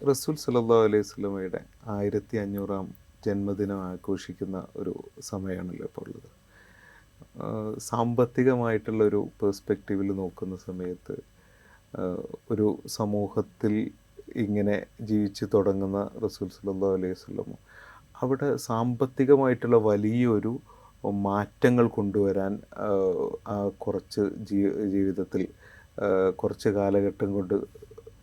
റസൂൽ സല്ലല്ലാഹു അലൈഹി സ്വലമയുടെ ആയിരത്തി അഞ്ഞൂറാം ജന്മദിനം ആഘോഷിക്കുന്ന ഒരു സമയമാണല്ലോ ഇപ്പോൾ ഉള്ളത്. സാമ്പത്തികമായിട്ടുള്ളൊരു പേഴ്സ്പെക്റ്റീവിൽ നോക്കുന്ന സമയത്ത് ഒരു സമൂഹത്തിൽ ഇങ്ങനെ ജീവിച്ചു തുടങ്ങുന്ന റസൂൽ സല്ലല്ലാഹു അലൈഹി സ്വലമ അവിടെ സാമ്പത്തികമായിട്ടുള്ള വലിയൊരു മാറ്റങ്ങൾ കൊണ്ടുവരാൻ കുറച്ച് ജീവിതത്തിൽ കുറച്ച് കാലഘട്ടം കൊണ്ട്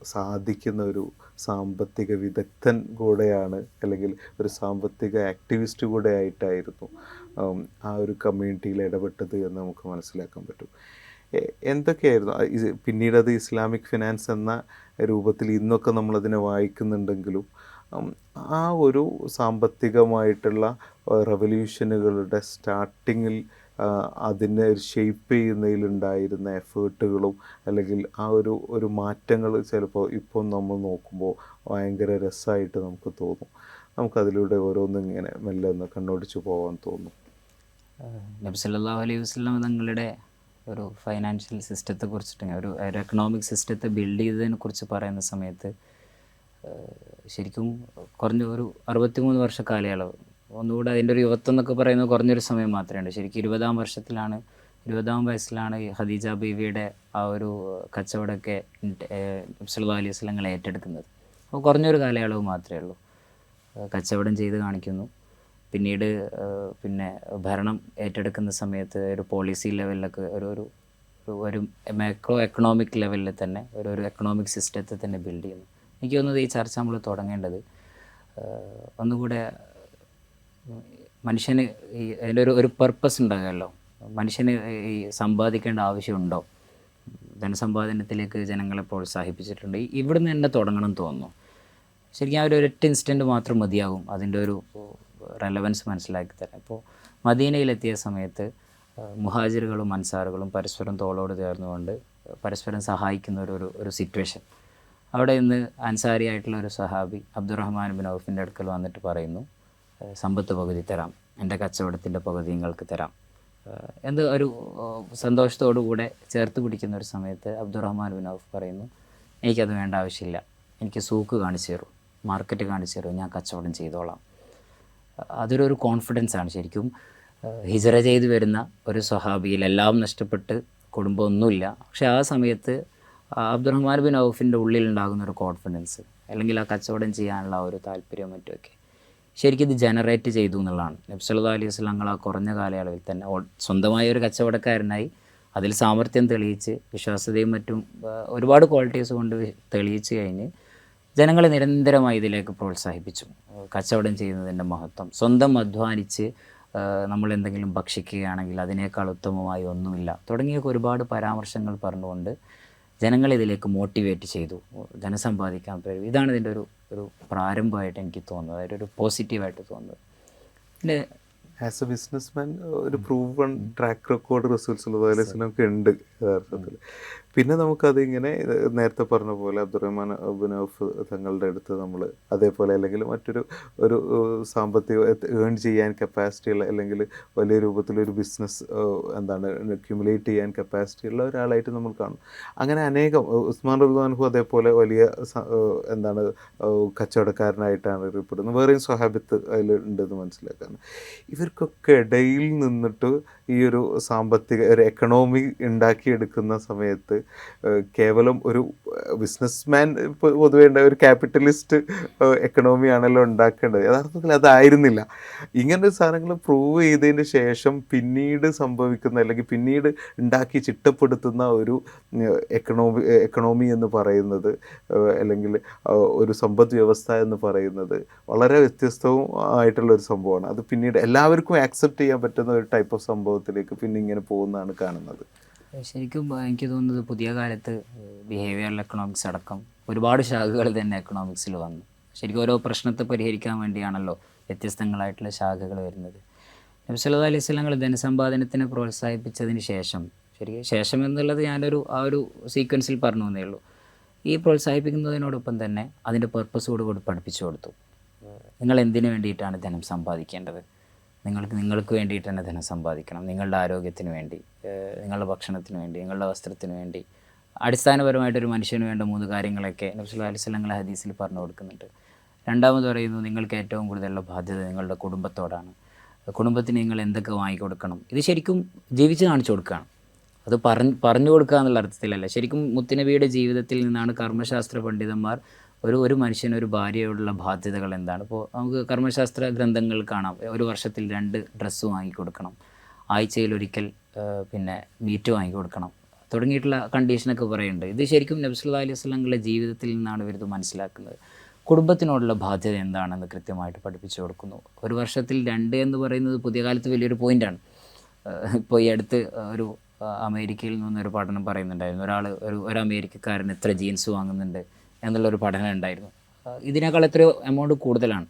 സാധിക്കുന്ന ഒരു സാമ്പത്തിക വിദഗ്ധൻ കൂടെയാണ് അല്ലെങ്കിൽ ഒരു സാമ്പത്തിക ആക്ടിവിസ്റ്റ് കൂടെ ആയിട്ടായിരുന്നു ആ ഒരു കമ്മ്യൂണിറ്റിയിൽ ഇടപെട്ടത് എന്ന് നമുക്ക് മനസ്സിലാക്കാൻ പറ്റും. എന്തൊക്കെയായിരുന്നു? പിന്നീട് അത് ഇസ്ലാമിക് ഫിനാൻസ് എന്ന രൂപത്തിൽ ഇന്നൊക്കെ നമ്മളതിനെ വായിക്കുന്നുണ്ടെങ്കിലും ആ ഒരു സാമ്പത്തികമായിട്ടുള്ള റവല്യൂഷനുകളുടെ സ്റ്റാർട്ടിങ്ങിൽ അതിനെ ഒരു ഷെയ്പ്പ് ചെയ്യുന്നതിലുണ്ടായിരുന്ന എഫേർട്ടുകളും അല്ലെങ്കിൽ ആ ഒരു ഒരു മാറ്റങ്ങൾ ചിലപ്പോൾ ഇപ്പോൾ നമ്മൾ നോക്കുമ്പോൾ ഭയങ്കര രസമായിട്ട് നമുക്ക് തോന്നും. നമുക്കതിലൂടെ ഓരോന്നും ഇങ്ങനെ മെല്ലെ ഒന്ന് കണ്ണോടിച്ച് പോകാൻ തോന്നും. നബി അലൈഹി വസ്ലം തങ്ങളുടെ ഒരു ഫൈനാൻഷ്യൽ സിസ്റ്റത്തെ കുറിച്ചിട്ട് ഒരു ഒരു എക്കണോമിക് സിസ്റ്റത്തെ ബിൽഡ് ചെയ്തതിനെ കുറിച്ച് പറയുന്ന സമയത്ത് ശരിക്കും കുറഞ്ഞ ഒരു അറുപത്തിമൂന്ന് വർഷ കാലയളവ് ഒന്നുകൂടെ അതിന്റെ ഒരു യുവത്വം എന്നൊക്കെ പറയുന്നത് കുറഞ്ഞൊരു സമയം മാത്രമേ ഉണ്ട് ശരിക്കും ഇരുപതാം വർഷത്തിലാണ് ഇരുപതാം വയസ്സിലാണ് ഖദീജ ബീവിയുടെ ആ ഒരു കച്ചവടമൊക്കെ സല്ലാ അലൈഹി സ്വലങ്ങൾ ഏറ്റെടുക്കുന്നത്. അപ്പോൾ കുറഞ്ഞൊരു കാലയളവ് മാത്രമേ ഉള്ളൂ. കച്ചവടം ചെയ്ത് കാണിക്കുന്നു. പിന്നീട് പിന്നെ ഭരണം ഏറ്റെടുക്കുന്ന സമയത്ത് ഒരു പോളിസി ലെവലിലൊക്കെ ഒരു ഒരു ഒരു- മൈക്രോ എക്കണോമിക് ലെവലിൽ തന്നെ ഒരു ഒരു എക്കണോമിക് സിസ്റ്റത്തെ തന്നെ ബിൽഡ് ചെയ്യുന്നു. എനിക്ക് തോന്നുന്നത് ഈ ചർച്ച നമ്മൾ തുടങ്ങേണ്ടത് ഒന്നുകൂടെ മനുഷ്യന് ഈ അതിലൊരു ഒരു പർപ്പസ് ഉണ്ടാകുമല്ലോ മനുഷ്യന് ഈ സമ്പാദിക്കേണ്ട ആവശ്യമുണ്ടോ? ധനസമ്പാദനത്തിലേക്ക് ജനങ്ങളെ പ്രോത്സാഹിപ്പിച്ചിട്ടുണ്ട്. ഇവിടുന്ന് തന്നെ തുടങ്ങണം എന്ന് തോന്നുന്നു. ശരിക്കും ആ ഒരു ഒരൊറ്റ ഇൻസ്റ്റന്റ് മാത്രം മതിയാകും. അതിന്റെ ഒരു റെലവൻസ് മനസ്സിലാക്കി തരാം ഇപ്പോൾ മദീനയിലെത്തിയ സമയത്ത് മുഹാജിറുകളും അൻസാറുകളും പരസ്പരം തോളോട് ചേർന്നുകൊണ്ട് പരസ്പരം സഹായിക്കുന്ന ഒരു ഒരു സിറ്റുവേഷൻ അവിടെ ഇന്ന് അൻസാരി ആയിട്ടുള്ള ഒരു സഹാബി അബ്ദുറഹ്മാൻ ബിൻ ഔഫിന്റെ അടുക്കൽ വന്നിട്ട് പറയുന്നു "ഏ, സമ്പത്ത് പകുതി തരാം. എന്റെ കച്ചവടത്തിന്റെ പകുതി നിങ്ങൾക്ക് തരാം. എന്ത് ഒരു സന്തോഷത്തോടുകൂടെ കൂടെ ചേർത്ത് പിടിക്കുന്ന ഒരു സമയത്ത് അബ്ദുറഹ്മാൻ ബിൻ ഔഫ് പറയുന്നു എനിക്കത് വേണ്ട ആവശ്യമില്ല. എനിക്ക് സൂക്ക് കാണിച്ചു തരൂ. മാർക്കറ്റ് കാണിച്ചു തരൂ. ഞാൻ കച്ചവടം ചെയ്തോളാം. അതൊരു ഒരു കോൺഫിഡൻസ് ആണ് ശരിക്കും. ഹിജറ ചെയ്ത് വരുന്ന ഒരു സ്വഹാബിയിൽ എല്ലാം നഷ്ടപ്പെട്ട് കുടുംബം ഒന്നുമില്ല. പക്ഷേ ആ സമയത്ത് അബ്ദുറഹ്മാൻ ബിൻ ഔഫിന്റെ ഉള്ളിലുണ്ടാകുന്ന ഒരു കോൺഫിഡൻസ് അല്ലെങ്കിൽ ആ കച്ചവടം ചെയ്യാനുള്ള ഒരു താല്പര്യവും മറ്റുമൊക്കെ ശരിക്കും ഇത് ജനറേറ്റ് ചെയ്തു എന്നുള്ളതാണ്. നബ്സല്ലാ അലൈഹി വസ്ലങ്ങൾ ആ കുറഞ്ഞ കാലയളവിൽ തന്നെ സ്വന്തമായ ഒരു കച്ചവടക്കാരനായി അതിൽ സാമർഥ്യം തെളിയിച്ച് വിശ്വാസ്യതയും മറ്റും ഒരുപാട് ക്വാളിറ്റീസ് കൊണ്ട് തെളിയിച്ച് കഴിഞ്ഞ് ജനങ്ങളെ നിരന്തരമായി ഇതിലേക്ക് പ്രോത്സാഹിപ്പിച്ചു. കച്ചവടം ചെയ്യുന്നതിന്റെ മഹത്വം. സ്വന്തം അധ്വാനിച്ച് നമ്മൾ എന്തെങ്കിലും ഭക്ഷിക്കുകയാണെങ്കിൽ അതിനേക്കാൾ ഉത്തമമായി ഒന്നുമില്ല. തുടങ്ങിയൊക്കെ ഒരുപാട് പരാമർശങ്ങൾ പറഞ്ഞുകൊണ്ട് ജനങ്ങളെ ഇതിലേക്ക് മോട്ടിവേറ്റ് ചെയ്തു. ധനസമ്പാദിക്കാൻ ഇതാണ് ഇതിന്റെ ഒരു ഒരു പ്രാരംഭമായിട്ട് എനിക്ക് തോന്നുന്നത് അതായത് ഒരു പോസിറ്റീവായിട്ട് തോന്നുന്നത് പിന്നെ ആസ് എ ബിസിനസ്മാൻ ഒരു പ്രൂവൺ ട്രാക്ക് റെക്കോർഡ് റിസൾട്ട്സ് ഉള്ള വസല്ലമക്ക് ഉണ്ട് യഥാർത്ഥത്തിൽ പിന്നെ നമുക്കത് ഇങ്ങനെ നേരത്തെ പറഞ്ഞ പോലെ അബ്ദുറഹ്മാൻ അബിനോഫ് തങ്ങളുടെ അടുത്ത് നമ്മൾ അതേപോലെ അല്ലെങ്കിൽ മറ്റൊരു ഒരു സാമ്പത്തിക ഏൺ ചെയ്യാൻ കപ്പാസിറ്റിയുള്ള അല്ലെങ്കിൽ വലിയ രൂപത്തിലൊരു ബിസിനസ് എന്താണ് അക്യുമുലേറ്റ് ചെയ്യാൻ കപ്പാസിറ്റി ഉള്ള ഒരാളായിട്ട് നമ്മൾ കാണും. അങ്ങനെ അനേകം ഉസ്മാൻ റഹ്മാൻഹു അതേപോലെ വലിയ എന്താണ് കച്ചവടക്കാരനായിട്ടാണ് അറിയപ്പെടുന്നത്. വേറെയും സ്വഹാബിത്ത് അതിലുണ്ടെന്ന് മനസ്സിലാക്കാൻ മനസ്സിലാക്കാണ് ഇവർക്കൊക്കെ ഇടയിൽ നിന്നിട്ട് ഈ ഒരു സാമ്പത്തിക ഒരു എക്കണോമി ഉണ്ടാക്കിയെടുക്കുന്ന സമയത്ത് കേവലം ഒരു ബിസിനസ്മാൻ പൊതുവേ ഉണ്ടായ ഒരു ക്യാപിറ്റലിസ്റ്റ് എക്കണോമി ആണല്ലോ ഉണ്ടാക്കേണ്ടത്. യഥാർത്ഥത്തിൽ അതായിരുന്നില്ല. ഇങ്ങനെ സാധനങ്ങൾ പ്രൂവ് ചെയ്തതിന് ശേഷം പിന്നീട് സംഭവിക്കുന്ന അല്ലെങ്കിൽ പിന്നീട് ഉണ്ടാക്കി ചിട്ടപ്പെടുത്തുന്ന ഒരു എക്കണോമി എക്കണോമി എന്ന് പറയുന്നത് അല്ലെങ്കിൽ ഒരു സമ്പദ് വ്യവസ്ഥ എന്ന് പറയുന്നത് വളരെ വ്യത്യസ്തവും ആയിട്ടുള്ള ഒരു സംഭവമാണ്. അത് പിന്നീട് എല്ലാവർക്കും ആക്സെപ്റ്റ് ചെയ്യാൻ പറ്റുന്ന ഒരു ടൈപ്പ് ഓഫ് സംഭവത്തിലേക്ക് പിന്നെ ഇങ്ങനെ പോകുന്നതാണ് കാണുന്നത്. ശരിക്കും എനിക്ക് തോന്നുന്നത് പുതിയ കാലത്ത് ബിഹേവിയറൽ എക്കണോമിക്സ് അടക്കം ഒരുപാട് ശാഖകൾ തന്നെ എക്കണോമിക്സിൽ വന്നു. ശരിക്കും ഓരോ പ്രശ്നത്തെ പരിഹരിക്കാൻ വേണ്ടിയാണല്ലോ വ്യത്യസ്തങ്ങളായിട്ടുള്ള ശാഖകൾ വരുന്നത്. നബ്സല്ലാ അലൈഹി സ്വലങ്ങൾ ധനസമ്പാദനത്തിനെ പ്രോത്സാഹിപ്പിച്ചതിന് ശേഷം ശരിക്കും ശേഷം എന്നുള്ളത് ഞാനൊരു ആ ഒരു സീക്വൻസിൽ പറഞ്ഞു എന്നേ ഉള്ളൂ. ഈ പ്രോത്സാഹിപ്പിക്കുന്നതിനോടൊപ്പം തന്നെ അതിന്റെ പർപ്പസോട് കൂടി പഠിപ്പിച്ചു കൊടുത്തു. നിങ്ങൾ എന്തിനു വേണ്ടിയിട്ടാണ് ധനം സമ്പാദിക്കേണ്ടത്? നിങ്ങൾക്ക് നിങ്ങൾക്ക് വേണ്ടിയിട്ട് തന്നെ ധനം സമ്പാദിക്കണം. നിങ്ങളുടെ ആരോഗ്യത്തിന് വേണ്ടി നിങ്ങളുടെ ഭക്ഷണത്തിന് വേണ്ടി നിങ്ങളുടെ വസ്ത്രത്തിന് വേണ്ടി. അടിസ്ഥാനപരമായിട്ടൊരു മനുഷ്യന് വേണ്ട മൂന്ന് കാര്യങ്ങളൊക്കെ നബ്സുല്ലാ അലൈഹി സ്വലങ്ങളെ ഹദീസിൽ പറഞ്ഞു കൊടുക്കുന്നുണ്ട്. രണ്ടാമത് പറയുന്നു നിങ്ങൾക്ക് ഏറ്റവും കൂടുതലുള്ള ബാധ്യത നിങ്ങളുടെ കുടുംബത്തോടാണ്. കുടുംബത്തിന് നിങ്ങൾ എന്തൊക്കെ വാങ്ങിക്കൊടുക്കണം ഇത് ശരിക്കും ജീവിച്ച് കാണിച്ചു കൊടുക്കുകയാണ്. അത് പറഞ്ഞ് പറഞ്ഞു കൊടുക്കുക എന്നുള്ള അർത്ഥത്തിലല്ല. ശരിക്കും മുത്തുനബിയുടെ ജീവിതത്തിൽ നിന്നാണ് കർമ്മശാസ്ത്ര പണ്ഡിതന്മാർ ഒരു ഒരു മനുഷ്യന് ഒരു ഭാര്യയോടുള്ള ബാധ്യതകൾ എന്താണ്? ഇപ്പോൾ നമുക്ക് കർമ്മശാസ്ത്ര ഗ്രന്ഥങ്ങൾ കാണാം. ഒരു വർഷത്തിൽ രണ്ട് ഡ്രസ്സ് വാങ്ങിക്കൊടുക്കണം. ആഴ്ചയിൽ ഒരിക്കൽ പിന്നെ മീറ്റ് വാങ്ങിക്കൊടുക്കണം. തുടങ്ങിയിട്ടുള്ള കണ്ടീഷനൊക്കെ പറയുന്നുണ്ട്. ഇത് ശരിക്കും നബ്സുല്ലാ അലൈഹി വസ്ലങ്ങളുടെ ജീവിതത്തിൽ നിന്നാണ് ഇവരിത് മനസ്സിലാക്കുന്നത്. കുടുംബത്തിനോടുള്ള ബാധ്യത എന്താണെന്ന് കൃത്യമായിട്ട് പഠിപ്പിച്ചു കൊടുക്കുന്നു. ഒരു വർഷത്തിൽ രണ്ട് എന്ന് പറയുന്നത് പുതിയ കാലത്ത് വലിയൊരു പോയിന്റാണ് ഇപ്പോൾ ഈ അടുത്ത് ഒരു അമേരിക്കയിൽ നിന്നൊരു പഠനം പറയുന്നുണ്ടായിരുന്നു. ഒരാൾ ഒരു ഒരു അമേരിക്കക്കാരൻ എത്ര ജീൻസ് വാങ്ങുന്നുണ്ട്. എന്നുള്ളൊരു പഠനം ഉണ്ടായിരുന്നു ഇതിനേക്കാൾ എത്രയോ എമൗണ്ട് കൂടുതലാണ്.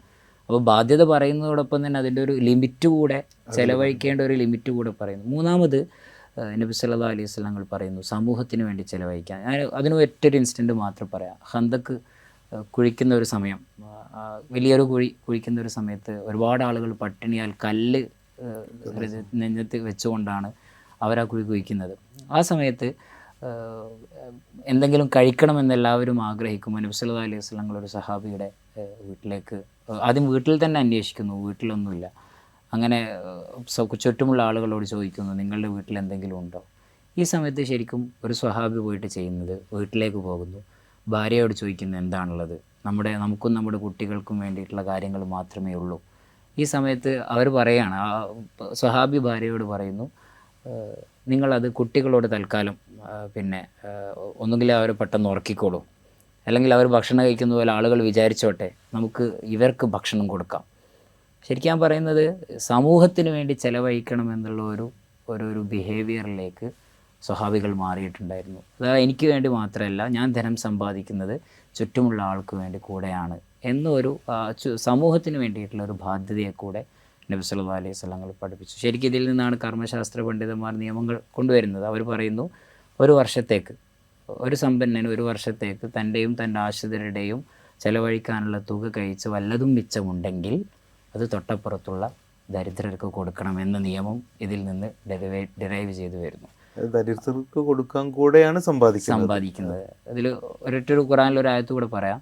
അപ്പോൾ ബാധ്യത പറയുന്നതോടൊപ്പം തന്നെ അതിന്റെ ഒരു ലിമിറ്റ് കൂടെ ചിലവഴിക്കേണ്ട ഒരു ലിമിറ്റ് കൂടെ പറയുന്നു. മൂന്നാമത് നബി സല്ലാ അലൈഹി സ്വലങ്ങൾ പറയുന്നു സമൂഹത്തിന് വേണ്ടി ചിലവഴിക്കാൻ. ഞാൻ അതിന് ഒറ്റൊരു ഇൻസിഡന്റ് മാത്രം പറയാം. ഹന്തക്ക് കുഴിക്കുന്ന ഒരു സമയം വലിയൊരു കുഴി കുഴിക്കുന്ന ഒരു സമയത്ത് ഒരുപാട് ആളുകൾ പട്ടിണിയാൽ കല്ല് നെഞ്ചത്ത് വെച്ചുകൊണ്ടാണ് അവർ ആ കുഴി കുഴിക്കുന്നത്. ആ സമയത്ത് എന്തെങ്കിലും കഴിക്കണമെന്ന് എല്ലാവരും ആഗ്രഹിക്കും. സല്ലല്ലാഹു അലൈഹി സ്വലങ്ങളൊരു സഹാബിയുടെ വീട്ടിലേക്ക് ആദ്യം വീട്ടിൽ തന്നെ അന്വേഷിക്കുന്നു വീട്ടിലൊന്നുമില്ല. അങ്ങനെ ചുറ്റുമുള്ള ആളുകളോട് ചോദിക്കുന്നു നിങ്ങളുടെ വീട്ടിൽ എന്തെങ്കിലും ഉണ്ടോ? ഈ സമയത്ത് ശരിക്കും ഒരു സ്വഹാബി പോയിട്ട് ചെയ്യുന്നത് വീട്ടിലേക്ക് പോകുന്നു. ഭാര്യയോട് ചോദിക്കുന്നു എന്താണുള്ളത്? നമ്മുടെ നമുക്കും നമ്മുടെ കുട്ടികൾക്കും വേണ്ടിയിട്ടുള്ള കാര്യങ്ങൾ മാത്രമേ ഉള്ളൂ. ഈ സമയത്ത് അവർ പറയാണ് ആ സ്വഹാബി ഭാര്യയോട് പറയുന്നു "ഏഹ്, നിങ്ങളത് കുട്ടികളോട് തൽക്കാലം പിന്നെ ഒന്നുകിൽ അവർ പെട്ടെന്ന് ഉറക്കിക്കോളൂ. അല്ലെങ്കിൽ അവർ ഭക്ഷണം കഴിക്കുന്ന പോലെ ആളുകൾ വിചാരിച്ചോട്ടെ നമുക്ക് ഇവർക്ക് ഭക്ഷണം കൊടുക്കാം. ശരിക്കും ഞാൻ പറയുന്നത് സമൂഹത്തിന് വേണ്ടി ചെലവഴിക്കണം എന്നുള്ള ഒരു ഒരു ബിഹേവിയറിലേക്ക് സ്വഭാവികൾ മാറിയിട്ടുണ്ടായിരുന്നു. അതായത് എനിക്ക് വേണ്ടി മാത്രമല്ല ഞാൻ ധനം സമ്പാദിക്കുന്നത് ചുറ്റുമുള്ള ആൾക്ക് വേണ്ടി കൂടെയാണ് എന്നൊരു സമൂഹത്തിന് വേണ്ടിയിട്ടുള്ള ഒരു ബാധ്യതയെ കൂടെ നബി സല്ലല്ലാഹു അലൈഹി വസല്ലങ്ങൾ പഠിപ്പിച്ചു. ശരിക്കും ഇതിൽ നിന്നാണ് കർമ്മശാസ്ത്ര പണ്ഡിതന്മാർ നിയമങ്ങൾ കൊണ്ടുവരുന്നത്. അവർ പറയുന്നു ഒരു വർഷത്തേക്ക് ഒരു സമ്പന്നന് ഒരു വർഷത്തേക്ക് തന്റെയും തന്റെ ആശ്രിതരുടെയും ചെലവഴിക്കാനുള്ള തുക കഴിച്ച് വല്ലതും മിച്ചമുണ്ടെങ്കിൽ അത് തൊട്ടപ്പുറത്തുള്ള ദരിദ്രർക്ക് കൊടുക്കണം എന്ന നിയമം ഇതിൽ നിന്ന് ഡെറിവേ ഡിറൈവ് ചെയ്തു വരുന്നു. ദരിദ്രർക്ക് കൊടുക്കാൻ കൂടെയാണ് സമ്പാദിക്കുന്നത്. സമ്പാദിക്കുന്നത്. അതിൽ ഒരൊറ്റൊരു ഖുറാനിൽ ഒരു ആയത്ത് കൂടെ പറയാം.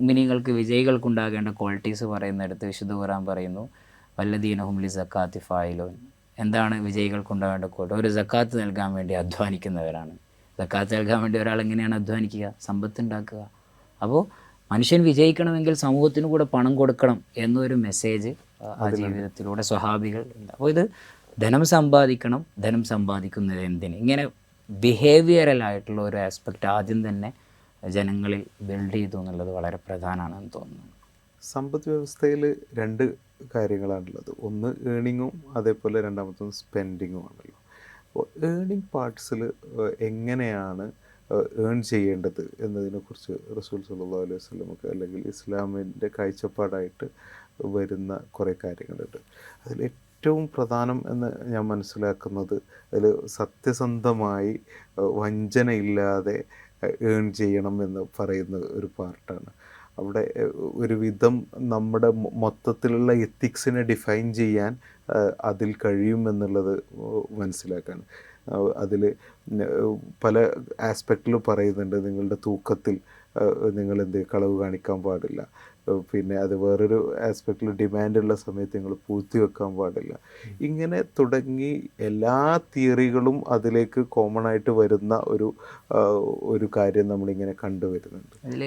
മിനിങ്ങൾക്ക് വിജയികൾക്കുണ്ടാകേണ്ട ക്വാളിറ്റീസ് പറയുന്നിടത്ത് വിശുദ്ധ ഖുറാൻ പറയുന്നു വല്ലദീനഹും ലി സക്കാത്ത് ഫായിലോൻ. എന്താണ് വിജയികൾക്കുണ്ടാകേണ്ട കോട്ട് ഒരു സക്കാത്ത് നൽകാൻ വേണ്ടി അധ്വാനിക്കുന്നവരാണ്. സക്കാത്ത് നൽകാൻ വേണ്ടി ഒരാൾ എങ്ങനെയാണ് അധ്വാനിക്കുക? സമ്പത്ത് ഉണ്ടാക്കുക. അപ്പോൾ മനുഷ്യൻ വിജയിക്കണമെങ്കിൽ സമൂഹത്തിന് കൂടെ പണം കൊടുക്കണം എന്നൊരു മെസ്സേജ് ആ ജീവിതത്തിലൂടെ സ്വഹാബികൾ അപ്പോൾ ഇത് ധനം സമ്പാദിക്കണം ധനം സമ്പാദിക്കുന്നത് എന്തിന്? ഇങ്ങനെ ബിഹേവിയറലായിട്ടുള്ള ഒരു ആസ്പെക്റ്റ് ആദ്യം തന്നെ ജനങ്ങളിൽ ബിൽഡ് ചെയ്തു എന്നുള്ളത് വളരെ പ്രധാനമാണെന്ന് തോന്നുന്നു. സമ്പദ് വ്യവസ്ഥയിൽ രണ്ട് കാര്യങ്ങളാണുള്ളത്. ഒന്ന് ഏണിങ്ങും അതേപോലെ രണ്ടാമത്തൊന്ന് സ്പെൻഡിങ്ങും ആണല്ലോ. അപ്പോൾ ഏണിംഗ് പാർട്സിൽ എങ്ങനെയാണ് ഏൺ ചെയ്യേണ്ടത് എന്നതിനെക്കുറിച്ച് റസൂൽ സല്ലാ അലൈഹി വസ്ലമൊക്കെ അല്ലെങ്കിൽ ഇസ്ലാമിന്റെ കാഴ്ചപ്പാടായിട്ട് വരുന്ന കുറേ കാര്യങ്ങളുണ്ട്. അതിൽ ഏറ്റവും പ്രധാനം എന്ന് ഞാൻ മനസ്സിലാക്കുന്നത് അതിൽ സത്യസന്ധമായി വഞ്ചനയില്ലാതെ ഏൺ ചെയ്യണം എന്ന് പറയുന്ന ഒരു പാർട്ടാണ് അവിടെ ഒരുവിധം നമ്മുടെ മൊത്തത്തിലുള്ള എത്തിക്സിനെ ഡിഫൈൻ ചെയ്യാൻ അതിൽ കഴിയുമെന്നുള്ളത് മനസ്സിലാക്കാൻ അതിൽ പല ആസ്പെക്റ്റിൽ പറയുന്നുണ്ട് നിങ്ങളുടെ തൂക്കത്തിൽ നിങ്ങൾ എന്ത് കളവ് കാണിക്കാൻ പാടില്ല. പിന്നെ അത് വേറൊരു ആസ്പെക്റ്റിൽ ഡിമാൻഡുള്ള സമയത്ത് നിങ്ങൾ പൂഴ്ത്തി വെക്കാൻ പാടില്ല. ഇങ്ങനെ തുടങ്ങി എല്ലാ തിയറികളും അതിലേക്ക് കോമൺ ആയിട്ട് വരുന്ന ഒരു ഒരു കാര്യം നമ്മളിങ്ങനെ കണ്ടുവരുന്നുണ്ട് അതിൽ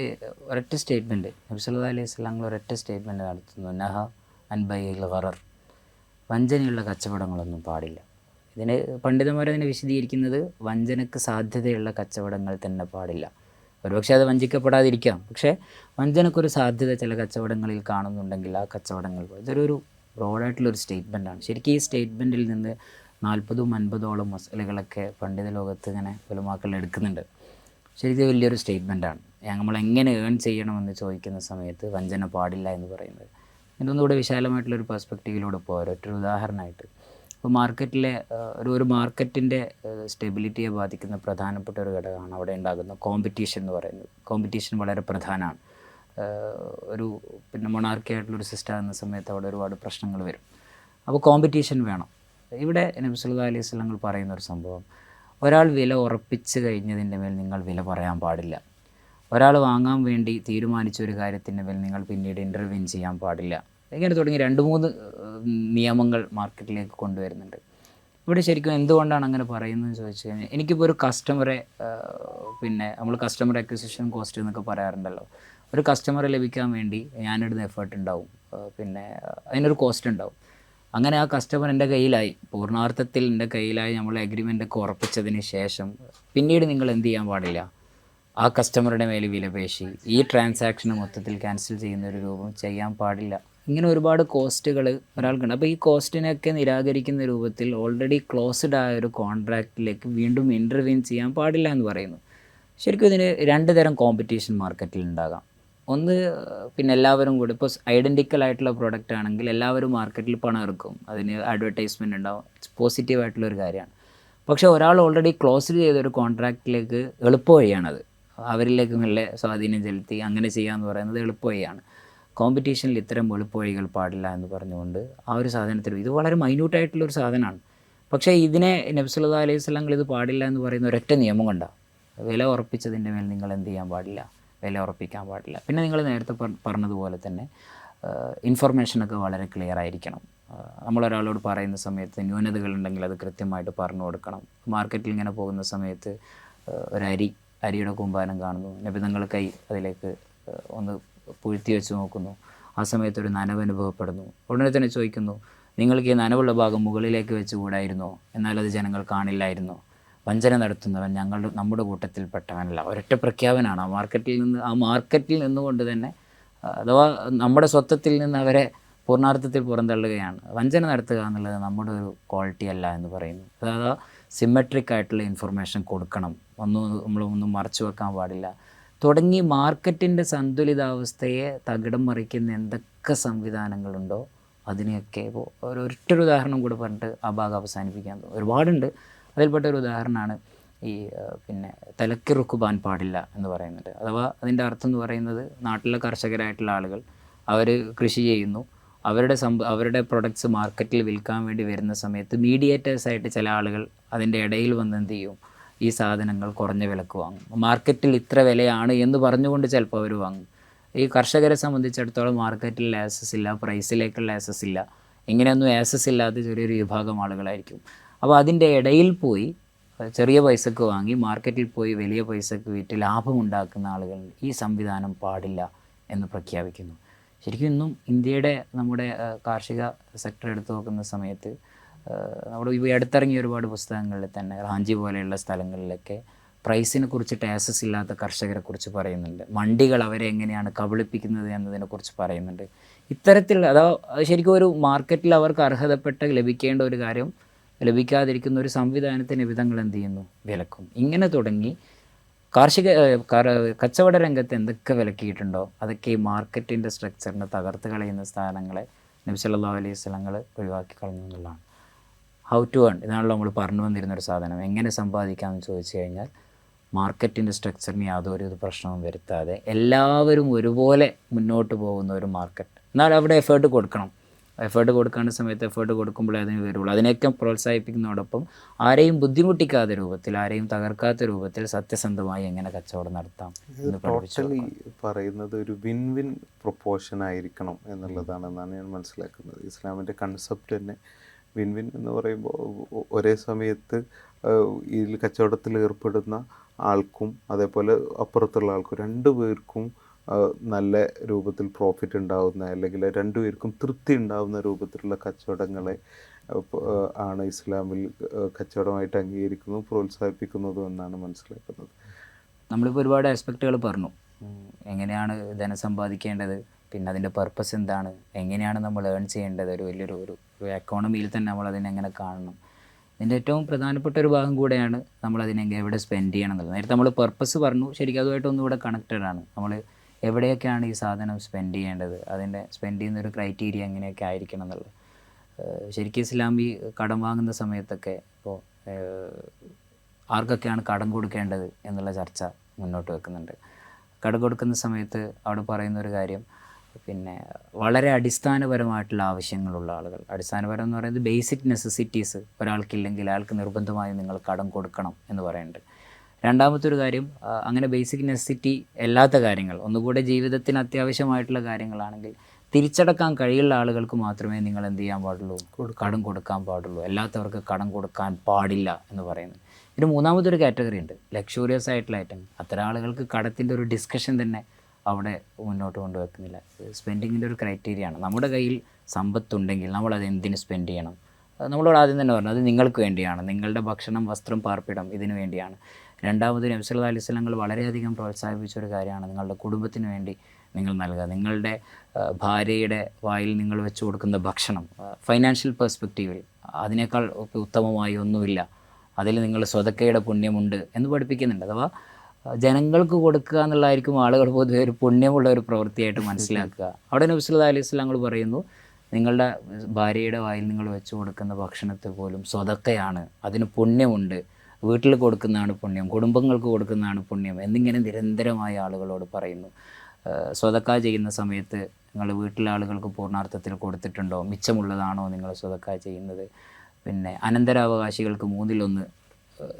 ഒരൊറ്റ സ്റ്റേറ്റ്മെന്റ് നബ്സല്ലാ അലൈഹി സ്വലാങ്ങൾ ഒരൊറ്റ സ്റ്റേറ്റ്മെന്റ് നടത്തുന്നു നഹ അൻബൈൽ ഖറർ വഞ്ചനയുള്ള കച്ചവടങ്ങളൊന്നും പാടില്ല. ഇതിന് പണ്ഡിതന്മാരെ അതിനെ വിശദീകരിക്കുന്നത് വഞ്ചനക്ക് സാധ്യതയുള്ള കച്ചവടങ്ങൾ തന്നെ പാടില്ല. ഒരുപക്ഷെ അത് വഞ്ചിക്കപ്പെടാതിരിക്കാം. പക്ഷേ വഞ്ചനക്കൊരു സാധ്യത ചില കച്ചവടങ്ങളിൽ കാണുന്നുണ്ടെങ്കിൽ ആ കച്ചവടങ്ങൾ ഇതൊരു ബ്രോഡായിട്ടുള്ളൊരു സ്റ്റേറ്റ്മെന്റാണ് ശരിക്കും ഈ സ്റ്റേറ്റ്മെന്റിൽ നിന്ന് നാൽപ്പതും അൻപതോളം മസലുകളൊക്കെ പണ്ഡിത ലോകത്ത് ഇങ്ങനെ ഉലമാക്കൾ എടുക്കുന്നുണ്ട്. ശരിക്കും വലിയൊരു സ്റ്റേറ്റ്മെന്റാണ് നമ്മൾ എങ്ങനെ ഏൺ ചെയ്യണമെന്ന് ചോദിക്കുന്ന സമയത്ത് വഞ്ചന പാടില്ല എന്ന് പറയുന്നത്. ഇതൊന്നുകൂടെ വിശാലമായിട്ടുള്ളൊരു പെർസ്പെക്റ്റീവിലൂടെ പോരാ ഒരു ഉദാഹരണമായിട്ട് ഇപ്പോൾ മാർക്കറ്റിലെ ഒരു ഒരു മാർക്കറ്റിന്റെ സ്റ്റെബിലിറ്റിയെ ബാധിക്കുന്ന പ്രധാനപ്പെട്ട ഒരു ഘടകമാണ് അവിടെ ഉണ്ടാകുന്ന കോമ്പറ്റീഷൻ എന്ന് പറയുന്നത്. കോമ്പറ്റീഷൻ വളരെ പ്രധാനമാണ്. ഒരു പിന്നെ മൊണാർക്കി ആയിട്ടുള്ളൊരു സിസ്റ്റം ആകുന്ന സമയത്ത് അവിടെ ഒരുപാട് പ്രശ്നങ്ങൾ വരും. അപ്പോൾ കോമ്പറ്റീഷൻ വേണം. ഇവിടെ നബ്സുല്ലാ അലൈഹി സ്വലങ്ങൾ പറയുന്ന ഒരു സംഭവം ഒരാൾ വില ഉറപ്പിച്ച് കഴിഞ്ഞതിന്റെ മേൽ നിങ്ങൾ വില പറയാൻ പാടില്ല. ഒരാൾ വാങ്ങാൻ വേണ്ടി തീരുമാനിച്ച ഒരു കാര്യത്തിന്റെ മേൽ നിങ്ങൾ പിന്നീട് ഇന്റർവ്യൂൻ ചെയ്യാൻ പാടില്ല. ഇങ്ങനെ തുടങ്ങി? രണ്ട് മൂന്ന് നിയമങ്ങൾ മാർക്കറ്റിലേക്ക് കൊണ്ടുവരുന്നുണ്ട്. ഇവിടെ ശരിക്കും എന്തുകൊണ്ടാണ് അങ്ങനെ പറയുന്നതെന്ന് ചോദിച്ചു കഴിഞ്ഞാൽ എനിക്കിപ്പോൾ ഒരു കസ്റ്റമറെ പിന്നെ നമ്മൾ കസ്റ്റമർ അക്വിസിഷൻ കോസ്റ്റ് എന്നൊക്കെ പറയാറുണ്ടല്ലോ. ഒരു കസ്റ്റമറെ ലഭിക്കാൻ വേണ്ടി ഞാനിടുന്ന എഫേർട്ട് ഉണ്ടാവും. പിന്നെ അതിനൊരു കോസ്റ്റ് ഉണ്ടാവും. അങ്ങനെ ആ കസ്റ്റമർ എന്റെ കയ്യിലായി. പൂർണാർത്ഥത്തിൽ എന്റെ കയ്യിലായി നമ്മൾ അഗ്രിമെന്റ് ഒക്കെ ഉറപ്പിച്ചതിന് ശേഷം പിന്നീട് നിങ്ങൾ എന്ത് ചെയ്യാൻ പാടില്ല? ആ കസ്റ്റമറുടെ മേൽ വിലപേശി. ഈ ട്രാൻസാക്ഷന് മൊത്തത്തിൽ ക്യാൻസൽ ചെയ്യുന്ന ഒരു രൂപം ചെയ്യാൻ പാടില്ല. ഇങ്ങനെ ഒരുപാട് കോസ്റ്റുകൾ ഒരാൾക്കുണ്ട്. അപ്പോൾ ഈ കോസ്റ്റിനെയൊക്കെ നിരാകരിക്കുന്ന രൂപത്തിൽ ഓൾറെഡി ക്ലോസ്ഡ് ആയ ഒരു കോൺട്രാക്റ്റിലേക്ക് വീണ്ടും ഇന്റർവ്യൂൻ ചെയ്യാൻ പാടില്ല എന്ന് പറയുന്നു. ശരിക്കും ഇതിന് രണ്ട് തരം കോമ്പറ്റീഷൻ മാർക്കറ്റിൽ ഉണ്ടാകാം. ഒന്ന് പിന്നെ എല്ലാവരും കൂടി ഇപ്പോൾ ഐഡന്റിക്കൽ ആയിട്ടുള്ള പ്രോഡക്റ്റ് ആണെങ്കിൽ എല്ലാവരും മാർക്കറ്റിൽ പണം ഇറക്കും അതിന് അഡ്വർടൈസ്മെന്റ് ഉണ്ടാവും. പോസിറ്റീവ് ആയിട്ടുള്ള ഒരു കാര്യമാണ്. പക്ഷേ ഒരാൾ ഓൾറെഡി ക്ലോസ്ഡ് ചെയ്ത ഒരു കോൺട്രാക്റ്റിലേക്ക് എളുപ്പ വഴിയാണത് അവരിലേക്ക് നല്ല സ്വാധീനം ചെലുത്തി അങ്ങനെ ചെയ്യാന്ന് പറയുന്നത് എളുപ്പ വഴിയാണ് കോമ്പറ്റീഷനിൽ ഇത്തരം വെളുപ്പുവഴികൾ വഴികൾ പാടില്ല എന്ന് പറഞ്ഞുകൊണ്ട് ആ ഒരു സാധനത്തിൽ ഇത് വളരെ മൈന്യൂട്ടായിട്ടുള്ള ഒരു സാധനമാണ്. പക്ഷേ ഇതിനെ നബ്സുല്ലാ അലൈഹി സ്വലങ്ങൾ ഇത് പാടില്ല എന്ന് പറയുന്ന ഒരൊറ്റ നിയമം കൊണ്ടാണ് വില ഉറപ്പിച്ചതിന്റെ മേൽ നിങ്ങൾ എന്ത് ചെയ്യാൻ പാടില്ല? വില ഉറപ്പിക്കാൻ പാടില്ല. പിന്നെ നിങ്ങൾ നേരത്തെ പറഞ്ഞതുപോലെ തന്നെ ഇൻഫർമേഷനൊക്കെ വളരെ ക്ലിയർ ആയിരിക്കണം. നമ്മളൊരാളോട് പറയുന്ന സമയത്ത് ന്യൂനതകൾ ഉണ്ടെങ്കിൽ അത് കൃത്യമായിട്ട് പറഞ്ഞു കൊടുക്കണം. മാർക്കറ്റിൽ ഇങ്ങനെ പോകുന്ന സമയത്ത് ഒരു അരി അരിയുടെ കൂമ്പാരം കാണുന്നു. നബിതങ്ങൾ കൈ അതിലേക്ക് ഒന്ന് പുഴുത്തി വെച്ച് നോക്കുന്നു ആ സമയത്ത് ഒരു നനവ് അനുഭവപ്പെടുന്നു. ഉടനെ തന്നെ ചോദിക്കുന്നു നിങ്ങൾക്ക് ഈ നനവുള്ള ഭാഗം മുകളിലേക്ക് വെച്ച് കൂടായിരുന്നോ എന്നാൽ അത് ജനങ്ങൾ കാണില്ലായിരുന്നു? വഞ്ചന നടത്തുന്നവൻ ഞങ്ങളുടെ നമ്മുടെ കൂട്ടത്തിൽപ്പെട്ടവനല്ല. ഒരൊറ്റ പ്രഖ്യാപനമാണ് ആ മാർക്കറ്റിൽ നിന്ന് ആ മാർക്കറ്റിൽ നിന്നുകൊണ്ട് തന്നെ അഥവാ നമ്മുടെ സ്വത്വത്തിൽ നിന്ന് അവരെ പൂർണാർത്ഥത്തിൽ പുറന്തള്ളുകയാണ്. വഞ്ചന നടത്തുക എന്നുള്ളത് നമ്മുടെ ഒരു ക്വാളിറ്റി അല്ല എന്ന് പറയുന്നു. അതായത് സിമെട്രിക് ആയിട്ടുള്ള ഇൻഫർമേഷൻ കൊടുക്കണം. ഒന്നും നമ്മളൊന്നും മറച്ചു വെക്കാൻ പാടില്ല. തുടങ്ങി മാർക്കറ്റിന്റെ സന്തുലിതാവസ്ഥയെ തകിടം മറിക്കുന്ന എന്തൊക്കെ സംവിധാനങ്ങളുണ്ടോ അതിനെയൊക്കെ ഇപ്പോൾ ഒരു ഒരൊറ്റൊരു ഉദാഹരണം കൂടെ പറഞ്ഞിട്ട് ആ ഭാഗം അവസാനിപ്പിക്കാൻ തോന്നും. ഒരുപാടുണ്ട്. അതിൽപ്പെട്ട ഒരു ഉദാഹരണമാണ് ഈ പിന്നെ തലക്കിറുക്കുവാൻ പാടില്ല എന്ന് പറയുന്നുണ്ട് അഥവാ അതിന്റെ അർത്ഥം എന്ന് പറയുന്നത് നാട്ടിലെ കർഷകരായിട്ടുള്ള ആളുകൾ അവർ കൃഷി ചെയ്യുന്നു. അവരുടെ സംഭ അവരുടെ പ്രൊഡക്ട്സ് മാർക്കറ്റിൽ വിൽക്കാൻ വേണ്ടി വരുന്ന സമയത്ത് മീഡിയേറ്റേഴ്സായിട്ട് ചില ആളുകൾ അതിന്റെ ഇടയിൽ വന്ന് എന്ത് ചെയ്യും? ഈ സാധനങ്ങൾ കുറഞ്ഞ വിലക്ക് വാങ്ങും. മാർക്കറ്റിൽ ഇത്ര വിലയാണ് എന്ന് പറഞ്ഞുകൊണ്ട് ചിലപ്പോൾ അവർ വാങ്ങും. ഈ കർഷകരെ സംബന്ധിച്ചിടത്തോളം മാർക്കറ്റിൽ ആക്സസ് ഇല്ല പ്രൈസിലേക്കുള്ള ആക്സസ് ഇല്ല. ഇങ്ങനെയൊന്നും ആക്സസ് ഇല്ലാത്ത ചെറിയൊരു വിഭാഗം ആളുകളായിരിക്കും. അപ്പോൾ അതിന്റെ ഇടയിൽ പോയി ചെറിയ പൈസക്ക് വാങ്ങി മാർക്കറ്റിൽ പോയി വലിയ പൈസക്ക് വിറ്റ് ലാഭമുണ്ടാക്കുന്ന ആളുകൾ ഈ സംവിധാനം പാടില്ല എന്ന് പ്രഖ്യാപിക്കുന്നു. ശരിക്കും ഇന്നും ഇന്ത്യയുടെ നമ്മുടെ കാർഷിക സെക്ടർ എടുത്തു നോക്കുന്ന സമയത്ത് നമ്മുടെ ഈ അടുത്തിറങ്ങിയ ഒരുപാട് പുസ്തകങ്ങളിൽ തന്നെ റാഞ്ചി പോലെയുള്ള സ്ഥലങ്ങളിലൊക്കെ പ്രൈസിനെ കുറിച്ച് ടാസസ് ഇല്ലാത്ത കർഷകരെ കുറിച്ച് പറയുന്നുണ്ട്. മണ്ടികൾ അവരെ എങ്ങനെയാണ് കബളിപ്പിക്കുന്നത് എന്നതിനെക്കുറിച്ച് പറയുന്നുണ്ട്. ഇത്തരത്തിലുള്ള അതോ ശരിക്കും ഒരു മാർക്കറ്റിൽ അവർക്ക് അർഹതപ്പെട്ട ലഭിക്കേണ്ട ഒരു കാര്യം ലഭിക്കാതിരിക്കുന്ന ഒരു സംവിധാനത്തിന് വിധങ്ങൾ എന്ത് ചെയ്യുന്നു? വിലക്കും. ഇങ്ങനെ തുടങ്ങി കാർഷിക കച്ചവട രംഗത്ത് എന്തൊക്കെ വിലക്കിയിട്ടുണ്ടോ? അതൊക്കെ ഈ മാർക്കറ്റിന്റെ സ്ട്രക്ചറിനെ തകർത്ത് കളയുന്ന സ്ഥാനങ്ങളെ നബി സല്ലല്ലാഹു അലൈഹി സ്വലങ്ങൾ ഒഴിവാക്കി കളഞ്ഞു എന്നുള്ളതാണ്. ഹൗ ടു ഏൺ ഇതാണല്ലോ നമ്മൾ പറഞ്ഞു വന്നിരുന്ന ഒരു സാധനം. എങ്ങനെ സമ്പാദിക്കാമെന്ന് ചോദിച്ചു കഴിഞ്ഞാൽ മാർക്കറ്റിന്റെ സ്ട്രക്ചറിന് യാതൊരു ഒരു പ്രശ്നവും വരുത്താതെ എല്ലാവരും ഒരുപോലെ മുന്നോട്ട് പോകുന്ന ഒരു മാർക്കറ്റ് എന്നാൽ അവിടെ എഫേർട്ട് കൊടുക്കണം. എഫേർട്ട് കൊടുക്കേണ്ട സമയത്ത് എഫേർട്ട് കൊടുക്കുമ്പോഴേ അതിന് വരുള്ളൂ. അതിനെയൊക്കെ പ്രോത്സാഹിപ്പിക്കുന്നതോടൊപ്പം ആരെയും ബുദ്ധിമുട്ടിക്കാത്ത രൂപത്തിൽ ആരെയും തകർക്കാത്ത രൂപത്തിൽ സത്യസന്ധമായി എങ്ങനെ കച്ചവടം നടത്താം ടോട്ടലി പറയുന്നത് ഒരു വിൻ വിൻ പ്രൊപ്പോർഷൻ ആയിരിക്കണം എന്നുള്ളതാണെന്നാണ് ഞാൻ മനസ്സിലാക്കുന്നത്. ഇസ്ലാമിന്റെ കൺസെപ്റ്റ് തന്നെ വിൻ വിൻ എന്ന് പറയുമ്പോൾ ഒരേ സമയത്ത് ഇതിൽ കച്ചവടത്തിൽ ഏർപ്പെടുന്ന ആൾക്കും അതേപോലെ അപ്പുറത്തുള്ള ആൾക്കും രണ്ടു പേർക്കും നല്ല രൂപത്തിൽ പ്രോഫിറ്റ് ഉണ്ടാവുന്ന അല്ലെങ്കിൽ രണ്ടുപേർക്കും തൃപ്തി ഉണ്ടാവുന്ന രൂപത്തിലുള്ള കച്ചവടങ്ങളെ ആണ് ഇസ്ലാമിൽ കച്ചവടമായിട്ട് അംഗീകരിക്കുന്നതും പ്രോത്സാഹിപ്പിക്കുന്നതും എന്നാണ് മനസ്സിലാക്കുന്നത്. നമ്മളിപ്പോൾ ഒരുപാട് ആസ്പെക്റ്റുകൾ പറഞ്ഞു. എങ്ങനെയാണ് ധനം സമ്പാദിക്കേണ്ടത്? പിന്നെ അതിന്റെ പർപ്പസ് എന്താണ്? എങ്ങനെയാണ് നമ്മൾ ഏൺ ചെയ്യേണ്ടത്? ഒരു വലിയൊരു ഒരു ഒരു എക്കോണമിയിൽ തന്നെ നമ്മൾ അതിനെങ്ങനെ കാണണം. ഇതിന്റെ ഏറ്റവും പ്രധാനപ്പെട്ട ഒരു ഭാഗം കൂടെയാണ് നമ്മൾ അതിനെ എവിടെ സ്പെൻഡ് ചെയ്യണം എന്നുള്ളത്. നേരത്തെ നമ്മൾ പർപ്പസ് പറഞ്ഞു ശരിക്കും അതുമായിട്ട് ഒന്നുകൂടെ കണക്റ്റഡ് ആണ്. നമ്മൾ എവിടെയൊക്കെയാണ് ഈ സാധനം സ്പെൻഡ് ചെയ്യേണ്ടത്? അതിന്റെ സ്പെൻഡ് ചെയ്യുന്ന ഒരു ക്രൈറ്റീരിയ എങ്ങനെയൊക്കെ ആയിരിക്കണം എന്നുള്ളത്. ശരിക്കും ശരിക്കും ഇസ്ലാമി കടം വാങ്ങുന്ന സമയത്തൊക്കെ ഇപ്പോൾ ആർക്കൊക്കെയാണ് കടം കൊടുക്കേണ്ടത് എന്നുള്ള ചർച്ച മുന്നോട്ട് വെക്കുന്നുണ്ട്. കടം കൊടുക്കുന്ന സമയത്ത് അവിടെ പറയുന്ന ഒരു കാര്യം പിന്നെ വളരെ അടിസ്ഥാനപരമായിട്ടുള്ള ആവശ്യങ്ങളുള്ള ആളുകൾ. അടിസ്ഥാനപരം എന്ന് പറയുന്നത് ബേസിക് നെസസിറ്റീസ് ഒരാൾക്കില്ലെങ്കിൽ അയാൾക്ക് നിർബന്ധമായി നിങ്ങൾ കടം കൊടുക്കണം എന്ന് പറയുന്നുണ്ട് രണ്ടാമത്തെ ഒരു കാര്യം അങ്ങനെ ബേസിക് നെസസിറ്റി അല്ലാത്ത കാര്യങ്ങൾ ഒന്നുകൂടെ ജീവിതത്തിന് അത്യാവശ്യമായിട്ടുള്ള കാര്യങ്ങളാണെങ്കിൽ തിരിച്ചടക്കാൻ കഴിയുള്ള ആളുകൾക്ക് മാത്രമേ നിങ്ങൾ എന്ത് ചെയ്യാൻ പാടുള്ളൂ? കടം കൊടുക്കാൻ പാടുള്ളൂ. അല്ലാത്തവർക്ക് കടം കൊടുക്കാൻ പാടില്ല എന്ന് പറയുന്നത്. ഇതിന് മൂന്നാമതൊരു കാറ്റഗറി ഉണ്ട്. ലക്ഷൂറിയസ് ആയിട്ടുള്ള ഐറ്റം അത്തരം ആളുകൾക്ക് കടത്തിന്റെ ഒരു ഡിസ്കഷൻ തന്നെ അവിടെ മുന്നോട്ട് കൊണ്ടുവെക്കുന്നില്ല. സ്പെൻഡിങ്ങിന്റെ ഒരു ക്രൈറ്റീരിയ ആണ്. നമ്മുടെ കയ്യിൽ സമ്പത്തുണ്ടെങ്കിൽ അത് എന്തിന് സ്പെൻഡ് ചെയ്യണം? നമ്മളോട് ആദ്യം തന്നെ പറഞ്ഞു അത് നിങ്ങൾക്ക് വേണ്ടിയാണ്. നിങ്ങളുടെ ഭക്ഷണം വസ്ത്രം പാർപ്പിടം ഇതിനു വേണ്ടിയാണ്. രണ്ടാമത് നബ്സല്ലാ അലൈഹി സ്വലങ്ങൾ വളരെയധികം പ്രോത്സാഹിപ്പിച്ച ഒരു കാര്യമാണ്. നിങ്ങളുടെ കുടുംബത്തിന് വേണ്ടി നിങ്ങൾ നൽകുക. നിങ്ങളുടെ ഭാര്യയുടെ വായിൽ നിങ്ങൾ വെച്ചു കൊടുക്കുന്ന ഭക്ഷണം ഫൈനാൻഷ്യൽ പെർസ്പെക്റ്റീവിൽ അതിനേക്കാൾ ഉത്തമമായി ഒന്നുമില്ല. അതിൽ നിങ്ങൾ സ്വതക്കയുടെ പുണ്യമുണ്ട് എന്ന് പഠിപ്പിക്കുന്നുണ്ട്. അഥവാ ജനങ്ങൾക്ക് കൊടുക്കുക എന്നുള്ളതായിരിക്കും ആളുകൾ പൊതുവെ ഒരു പുണ്യമുള്ള ഒരു പ്രവൃത്തിയായിട്ട് മനസ്സിലാക്കുക. അവിടെ നബ്സുല്ലാ അലൈഹി സ്വലാങ്ങൾ പറയുന്നു നിങ്ങളുടെ ഭാര്യയുടെ വായിൽ നിങ്ങൾ വെച്ച് കൊടുക്കുന്ന ഭക്ഷണത്തെ പോലും സ്വതക്കയാണ്. അതിന് പുണ്യമുണ്ട്. വീട്ടിൽ കൊടുക്കുന്നതാണ് പുണ്യം. കുടുംബങ്ങൾക്ക് കൊടുക്കുന്നതാണ് പുണ്യം. എന്നിങ്ങനെ നിരന്തരമായി ആളുകളോട് പറയുന്നു. സ്വതക്ക ചെയ്യുന്ന സമയത്ത് നിങ്ങൾ വീട്ടിലെ ആളുകൾക്ക് പൂർണാർത്ഥത്തിൽ കൊടുത്തിട്ടുണ്ടോ? മിച്ചമുള്ളതാണോ നിങ്ങൾ സ്വതക്ക ചെയ്യുന്നത്? പിന്നെ അനന്തരാവകാശികൾക്ക് മൂന്നിലൊന്ന്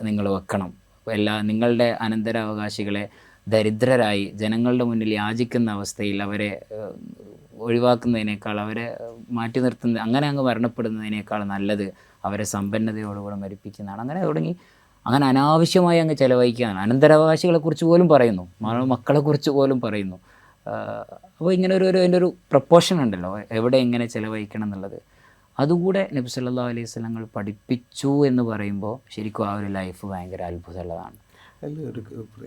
നിങ്ങൾ വെക്കണം. എല്ലാ നിങ്ങളുടെ അനന്തരാവകാശികളെ ദരിദ്രരായി ജനങ്ങളുടെ മുന്നിൽ യാചിക്കുന്ന അവസ്ഥയിൽ അവരെ ഒഴിവാക്കുന്നതിനേക്കാൾ അവരെ മാറ്റി നിർത്തുന്ന അങ്ങനെ അങ്ങ് മരണപ്പെടുന്നതിനേക്കാൾ നല്ലത് അവരെ സമ്പന്നതയോടുകൂടെ മരിപ്പിക്കുന്നതാണ്. അങ്ങനെ തുടങ്ങി. അങ്ങനെ അനാവശ്യമായി അങ്ങ് ചിലവഴിക്കുകയാണ്. അനന്തരാവകാശികളെക്കുറിച്ച് പോലും പറയുന്നു. മക്കളെക്കുറിച്ച് പോലും പറയുന്നു. അപ്പോൾ ഇങ്ങനെ ഒരു ഒരു അതിന്റെ ഒരു പ്രപ്പോഷൻ ഉണ്ടല്ലോ. എവിടെ എങ്ങനെ ചിലവഴിക്കണം എന്നുള്ളത്. അതുകൂടെ നബി സല്ലാ അലൈഹി സ്വലങ്ങൾ പഠിപ്പിച്ചു എന്ന് പറയുമ്പോൾ ശരിക്കും ആ ഒരു ലൈഫ് ഭയങ്കര അത്ഭുതമുള്ളതാണ്. അല്ല ഒരു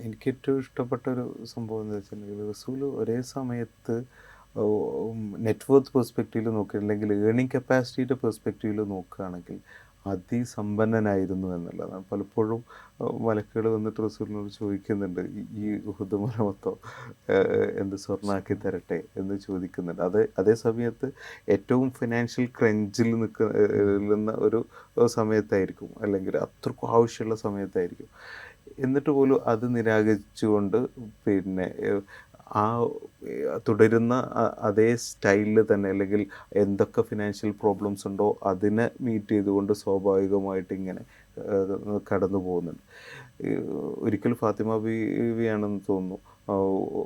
എനിക്ക് ഏറ്റവും ഇഷ്ടപ്പെട്ട ഒരു സംഭവം എന്ന് വെച്ചിട്ടുണ്ടെങ്കിൽ റസൂൽ ഒരേ സമയത്ത് നെറ്റ്വർത്ത് പെർസ്പെക്റ്റീവിൽ നോക്കുകയാണെങ്കിൽ അല്ലെങ്കിൽ ഏണിംഗ് കപ്പാസിറ്റിയുടെ പെർസ്പെക്റ്റീവിൽ നോക്കുകയാണെങ്കിൽ അതിസമ്പന്നനായിരുന്നു എന്നുള്ളതാണ്. പലപ്പോഴും മലക്കുകൾ വന്നിട്ട് റസൂലിനോട് ചോദിക്കുന്നുണ്ട് ഈ- ഉഹുദുമല എന്ത് സ്വർണാക്കി തരട്ടെ എന്ന് ചോദിക്കുന്നുണ്ട്. അത് അതേ സമയത്ത് ഏറ്റവും ഫിനാൻഷ്യൽ ക്രഞ്ചിൽ നിൽക്കുന്ന ഒരു സമയത്തായിരിക്കും. അല്ലെങ്കിൽ അത്രക്കും ആവശ്യമുള്ള സമയത്തായിരിക്കും. എന്നിട്ട് പോലും അത് നിരാകരിച്ചുകൊണ്ട് പിന്നെ ആ തുടരുന്ന അതേ സ്റ്റൈലിൽ തന്നെ അല്ലെങ്കിൽ എന്തൊക്കെ ഫിനാൻഷ്യൽ പ്രോബ്ലംസ് ഉണ്ടോ അതിനെ മീറ്റ് ചെയ്തുകൊണ്ട് സ്വാഭാവികമായിട്ട് ഇങ്ങനെ കടന്നു പോകുന്നുണ്ട്. ഒരിക്കൽ ഫാത്തിമ ബീവിയാണെന്ന് തോന്നുന്നു.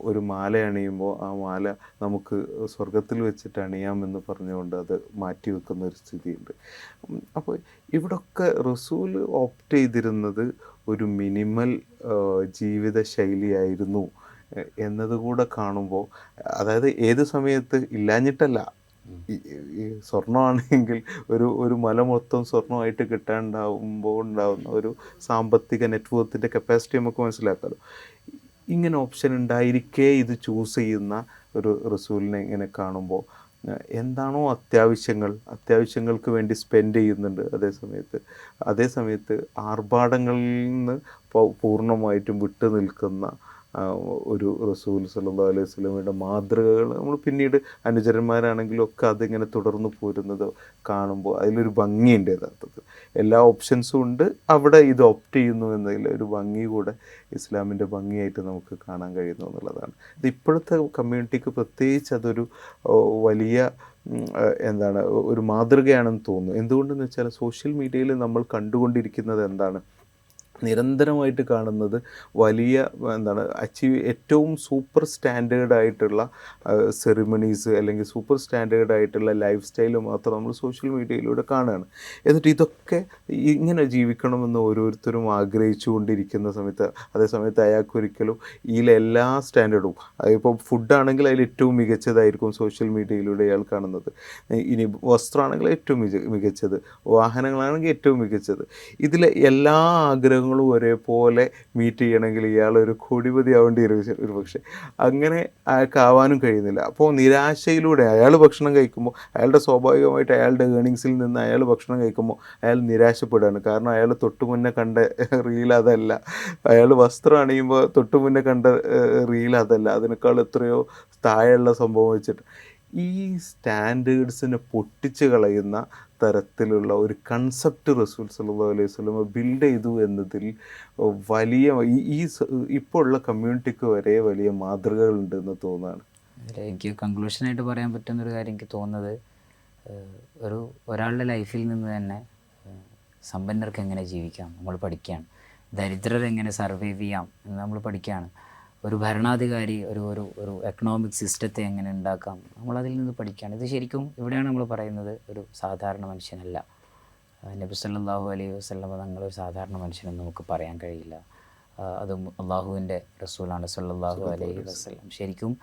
ഒരു മാല അണിയുമ്പോൾ ആ മാല നമുക്ക് സ്വർഗത്തിൽ വെച്ചിട്ട് അണിയാമെന്ന് പറഞ്ഞുകൊണ്ട് അത് മാറ്റി വെക്കുന്ന ഒരു സ്ഥിതിയുണ്ട്. അപ്പോൾ ഇവിടൊക്കെ റസൂൽ ഓപ്റ്റ് ചെയ്തിരുന്നത് ഒരു മിനിമൽ ജീവിത ശൈലിയായിരുന്നു എന്നതുകൂടെ കാണുമ്പോൾ അതായത് ഏത് സമയത്ത് ഇല്ലാഞ്ഞിട്ടല്ല സ്വർണമാണെങ്കിൽ ഒരു ഒരു മല മൊത്തം സ്വർണമായിട്ട് കിട്ടാണ്ടാവുമ്പോൾ ഉണ്ടാവുന്ന ഒരു സാമ്പത്തിക നെറ്റ്വർക്കിന്റെ കപ്പാസിറ്റി നമുക്ക് മനസ്സിലാക്കാമല്ലോ ഇങ്ങനെ ഓപ്ഷൻ ഉണ്ടായിരിക്കേ ഇത് ചൂസ് ചെയ്യുന്ന ഒരു റസൂലിനെ ഇങ്ങനെ കാണുമ്പോൾ എന്താണോ അത്യാവശ്യങ്ങൾ അത്യാവശ്യങ്ങൾക്ക് വേണ്ടി സ്പെൻഡ് ചെയ്യുന്നുണ്ട് അതേ സമയത്ത്. അതേ സമയത്ത് ആർഭാടങ്ങളിൽ നിന്ന് പൂർണമായിട്ടും വിട്ടു നിൽക്കുന്ന ഒരു റസൂൽ സല്ലാ അലൈഹി സ്വലമിയുടെ മാതൃകകൾ നമ്മൾ പിന്നീട് അനുചരന്മാരാണെങ്കിലും ഒക്കെ അതിങ്ങനെ തുടർന്ന് പോരുന്നത് കാണുമ്പോൾ അതിലൊരു ഭംഗിയുണ്ട് യഥാർത്ഥത്തിൽ. എല്ലാ ഓപ്ഷൻസും ഉണ്ട്. അവിടെ ഇത് ഓപ്റ്റ് ചെയ്യുന്നു എന്നതിൽ ഒരു ഭംഗി കൂടെ ഇസ്ലാമിന്റെ ഭംഗിയായിട്ട് നമുക്ക് കാണാൻ കഴിയുന്നു എന്നുള്ളതാണ്. ഇത് ഇപ്പോഴത്തെ കമ്മ്യൂണിറ്റിക്ക് പ്രത്യേകിച്ച് അതൊരു വലിയ എന്താണ് ഒരു മാതൃകയാണെന്ന് തോന്നുന്നു. എന്തുകൊണ്ടെന്ന് വെച്ചാൽ സോഷ്യൽ മീഡിയയിൽ നമ്മൾ കണ്ടുകൊണ്ടിരിക്കുന്നത് എന്താണ്? നിരന്തരമായിട്ട് കാണുന്നത് വലിയ എന്താണ് അച്ചീവ് ഏറ്റവും സൂപ്പർ സ്റ്റാൻഡേർഡ് ആയിട്ടുള്ള സെറിമണീസ് അല്ലെങ്കിൽ സൂപ്പർ സ്റ്റാൻഡേർഡ് ആയിട്ടുള്ള ലൈഫ് സ്റ്റൈൽ മാത്രം നമ്മൾ സോഷ്യൽ മീഡിയയിലൂടെ കാണുകയാണ്. എന്നിട്ട് ഇതൊക്കെ ഇങ്ങനെ ജീവിക്കണമെന്ന് ഓരോരുത്തരും ആഗ്രഹിച്ചു കൊണ്ടിരിക്കുന്ന സമയത്ത് അതേസമയത്ത് അയാൾക്ക് ഒരിക്കലും ഇതിലെല്ലാ സ്റ്റാൻഡേർഡും അതിപ്പോൾ ഫുഡാണെങ്കിൽ അതിൽ ഏറ്റവും മികച്ചതായിരിക്കും സോഷ്യൽ മീഡിയയിലൂടെ അയാൾ കാണുന്നത്. ഇനി വസ്ത്രമാണെങ്കിൽ ഏറ്റവും മിക മികച്ചത് വാഹനങ്ങളാണെങ്കിൽ ഏറ്റവും മികച്ചത്. ഇതിലെ എല്ലാ ആഗ്രഹങ്ങളും ഒരേപോലെ മീറ്റ് ചെയ്യണമെങ്കിൽ ഇയാൾ ഒരു കോടിപതി ആവേണ്ടി ഒരു പക്ഷേ അങ്ങനെ അയാൾക്ക് ആവാനും കഴിയുന്നില്ല. അപ്പോൾ നിരാശയിലൂടെ അയാൾ ഭക്ഷണം കഴിക്കുമ്പോൾ അയാളുടെ സ്വാഭാവികമായിട്ട് അയാളുടെ ഏണിങ്സിൽ നിന്ന് അയാൾ ഭക്ഷണം കഴിക്കുമ്പോൾ അയാൾ നിരാശപ്പെടുകയാണ്. കാരണം അയാൾ തൊട്ടു മുന്നേ കണ്ട റീൽ അതല്ല. അയാൾ വസ്ത്രം അണിയുമ്പോൾ തൊട്ടു മുന്നേ കണ്ട റീൽ അതല്ല. അതിനേക്കാൾ എത്രയോ താഴെയുള്ള സംഭവം വെച്ചിട്ട്. ഈ സ്റ്റാൻഡേർഡ്സിനെ പൊട്ടിച്ച് കളയുന്ന തരത്തിലുള്ള ഒരു കൺസെപ്റ്റ് റസൂൽ സല്ലാ അലൈഹി സ്വലമ ബിൽഡ് ചെയ്തു എന്നതിൽ വലിയ ഈ ഇപ്പോൾ ഉള്ള കമ്മ്യൂണിറ്റിക്ക് വരെ വലിയ മാതൃകകളുണ്ട് എന്ന് അതിൽ എനിക്ക് കൺക്ലൂഷനായിട്ട് പറയാൻ പറ്റുന്നൊരു കാര്യം എനിക്ക് തോന്നുന്നത് ഒരു ഒരാളുടെ ലൈഫിൽ നിന്ന് തന്നെ സമ്പന്നർക്ക് എങ്ങനെ ജീവിക്കാം? നമ്മൾ പഠിക്കുകയാണ്. ദരിദ്രർ എങ്ങനെ സർവൈവ് ചെയ്യാം? എന്ന് നമ്മൾ പഠിക്കുകയാണ്. ഒരു ഭരണാധികാരി ഒരു ഒരു ഒരു എക്കണോമിക് സിസ്റ്റത്തെ എങ്ങനെ ഉണ്ടാക്കാം? നമ്മളതിൽ നിന്ന് പഠിക്കുകയാണ്. ഇത് ശരിക്കും ഇവിടെയാണ് നമ്മൾ പറയുന്നത് ഒരു സാധാരണ മനുഷ്യനല്ല. നബി സല്ലാഹു അലൈഹി വസ്ലം തങ്ങൾ ഒരു സാധാരണ മനുഷ്യനെന്ന് നമുക്ക് പറയാൻ കഴിയില്ല. അതും അള്ളാഹുവിന്റെ റസൂലാണ് സല്ലാഹു അലൈഹി വസ്ലം ശരിക്കും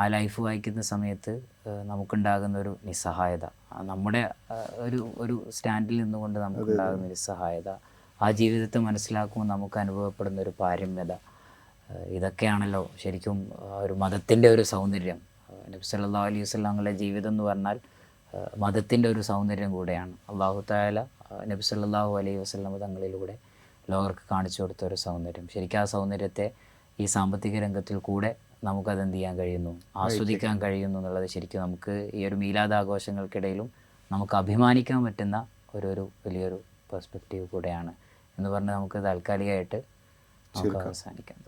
ആ ലൈഫ് വായിക്കുന്ന സമയത്ത് നമുക്കുണ്ടാകുന്ന ഒരു നിസ്സഹായത നമ്മുടെ ഒരു ഒരു സ്റ്റാൻഡിൽ നിന്നുകൊണ്ട് നമുക്കുണ്ടാകുന്ന നിസ്സഹായത ആ ജീവിതത്തെ മനസ്സിലാക്കുമ്പോൾ നമുക്ക് അനുഭവപ്പെടുന്ന ഒരു പാരമ്യത ഇതൊക്കെയാണല്ലോ ശരിക്കും ഒരു മതത്തിന്റെ ഒരു സൗന്ദര്യം. നബി സല്ലാ അലൈഹി വസല്ലമയുടെ ജീവിതം എന്ന് പറഞ്ഞാൽ മതത്തിന്റെ ഒരു സൗന്ദര്യം കൂടെയാണ്. അള്ളാഹു താല നബി സല്ലല്ലാഹു അലൈഹി വസ്ലം തങ്ങളിലൂടെ ലോകർക്ക് കാണിച്ചു കൊടുത്ത ഒരു സൗന്ദര്യം. ശരിക്കും ആ സൗന്ദര്യത്തെ ഈ സാമ്പത്തിക രംഗത്തിൽ കൂടെ നമുക്കത് എന്ത് ചെയ്യാൻ കഴിയുന്നു? ആസ്വദിക്കാൻ കഴിയുന്നു എന്നുള്ളത് ശരിക്കും നമുക്ക് ഈ ഒരു മീലാദാഘോഷങ്ങൾക്കിടയിലും നമുക്ക് അഭിമാനിക്കാൻ പറ്റുന്ന ഒരു ഒരു വലിയൊരു പെർസ്പെക്റ്റീവ് കൂടെയാണ് എന്ന് പറഞ്ഞ് നമുക്ക് താൽക്കാലികമായിട്ട് നമുക്ക് അവസാനിക്കാൻ